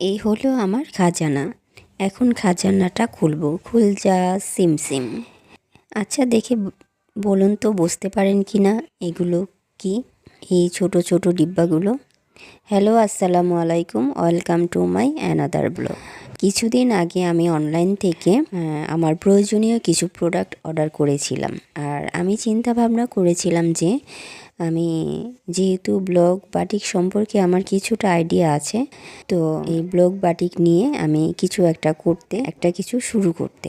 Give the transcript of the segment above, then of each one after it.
এই হলো আমার খাজানা। এখন খাজানাটা খুলবো। সিম সিম। আচ্ছা দেখে বলুন তো, বুঝতে পারেন কি না এগুলো কি? এই ছোট ছোট ডিব্বাগুলো। হ্যালো, আসসালামু আলাইকুম। Welcome to my another blog. কিছুদিন আগে আমি অনলাইন থেকে আমার প্রয়োজনীয় কিছু প্রোডাক্ট অর্ডার করেছিলাম। আর আমি চিন্তা ভাবনা করেছিলাম যে আমি যেহেতু ব্লগ বাটিক সম্পর্কে আমার কিছুটা আইডিয়া আছে, তো এই ব্লগ বাটিক নিয়ে আমি কিছু একটা করতে, একটা কিছু শুরু করতে।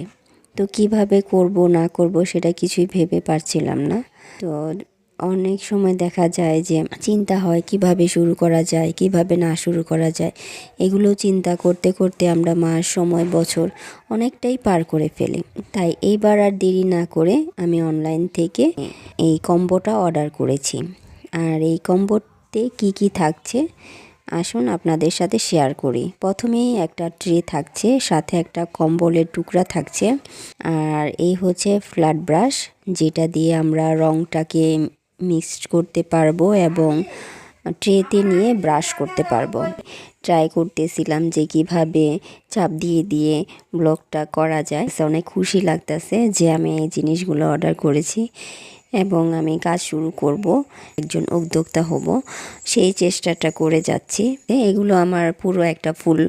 তো কীভাবে করব, না করব, সেটা কিছুই ভেবে পারছিলাম না। তো অনেক সময় দেখা যায় যে চিন্তা হয়, কীভাবে শুরু করা যায়, কীভাবে না শুরু করা যায়। এগুলো চিন্তা করতে করতে আমরা মাস, সময়, বছর অনেকটাই পার করে ফেলি। তাই এইবার আর দেরি না করে আমি অনলাইন থেকে এই কম্বোটা অর্ডার করেছি। আর এই কম্বোতে কি কি থাকছে, আসুন আপনাদের সাথে শেয়ার করি। প্রথমেই একটা ট্রে থাকছে, সাথে একটা কম্বলের টুকরা থাকছে। আর এই হচ্ছে ফ্ল্যাট ব্রাশ যেটা দিয়ে আমরা রংটাকে মিক্সড করতে পারব এবং ট্রেতে নিয়ে ব্রাশ করতে পারব। ট্রাই করতেছিলাম যে কীভাবে চাপ দিয়ে দিয়ে ব্লগটা করা যায়। অনেক খুশি লাগতেছে যে আমি এই জিনিসগুলো অর্ডার করেছি এবং আমি কাজ শুরু করব, একজন উদ্যোক্তা হব, সেই চেষ্টাটা করে যাচ্ছি। এগুলো আমার পুরো একটা ফুল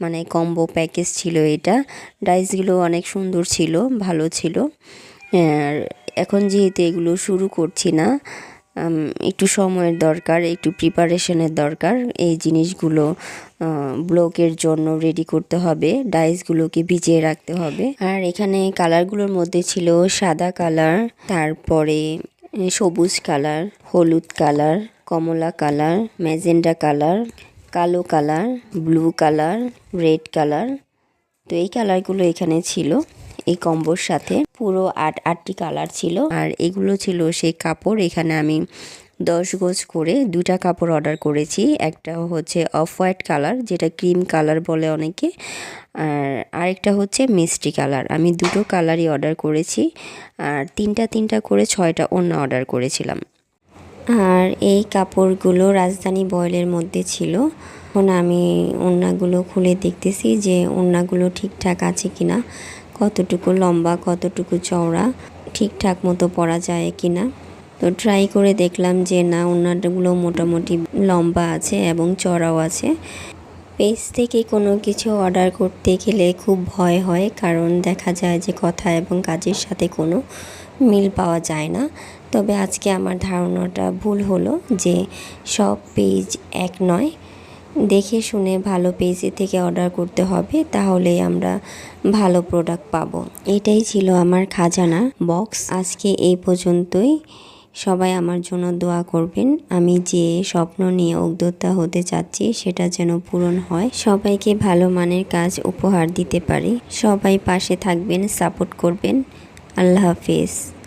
মানে কম্বো প্যাকেজ ছিল এটা। ডাইসগুলো অনেক সুন্দর ছিল, ভালো ছিল। আর এখন যেহেতু এগুলো শুরু করছি না একটু সময়ের দরকার, একটু প্রিপারেশনের দরকার। এই জিনিসগুলো ব্লকের জন্য রেডি করতে হবে ডাইসগুলোকে ভিজিয়ে রাখতে হবে। আর এখানে কালারগুলোর মধ্যে ছিল সাদা কালার তারপরে সবুজ কালার হলুদ কালার কমলা কালার ম্যাজেন্ডা কালার কালো colour blue colour red colour তো এই কালারগুলো এখানে ছিল। এই কম্বোর সাথে। পুরো আট, আটটি কালার ছিল। আর এগুলো ছিল সেই কাপড়। এখানে আমি দশ গোজ করে দুটা কাপড় অর্ডার করেছি। একটা হচ্ছে অফ হোয়াইট কালার যেটা ক্রিম কালার বলে অনেকে। আর আরেকটা হচ্ছে মিষ্টি কালার আমি দুটো কালারই অর্ডার করেছি। আর তিনটা তিনটা করে ছয়টা অন্য অর্ডার করেছিলাম। আর এই কাপড়গুলো রাজধানী বয়েলের মধ্যে ছিল। এখন আমি ওড়নাগুলো খুলে দেখতেছি যে ওড়নাগুলো ঠিকঠাক আছে কিনা। কতটুকু লম্বা, কতটুকু চওড়া, ঠিকঠাক মতো পরা যায় কি না তো ট্রাই করে দেখলাম যে না ওড়নাগুলো মোটামুটি লম্বা আছে এবং চড়াও আছে। পেজ থেকে কোনো কিছু অর্ডার করতে গেলে খুব ভয় হয়, কারণ দেখা যায় যে কথা এবং কাজের সাথে কোনো মিল পাওয়া যায় না। তবে আজকে আমার ধারণাটা ভুল হলো যে সব পেজ এক নয়। দেখে শুনে ভালো পেজে থেকে অর্ডার করতে হবে, তাহলেই আমরা ভালো প্রোডাক্ট পাবো। এটাই ছিল আমার খাজানা বক্স আজকে এই পর্যন্তই। সবাই আমার জন্য দোয়া করবেন। আমি যে স্বপ্ন নিয়ে উদ্যোক্তা হতে চাচ্ছি, সেটা যেন পূরণ হয়। সবাইকে ভালো মানের কাজ উপহার দিতে পারি। সবাই পাশে থাকবেন সাপোর্ট করবেন। আল্লাহ হাফেজ।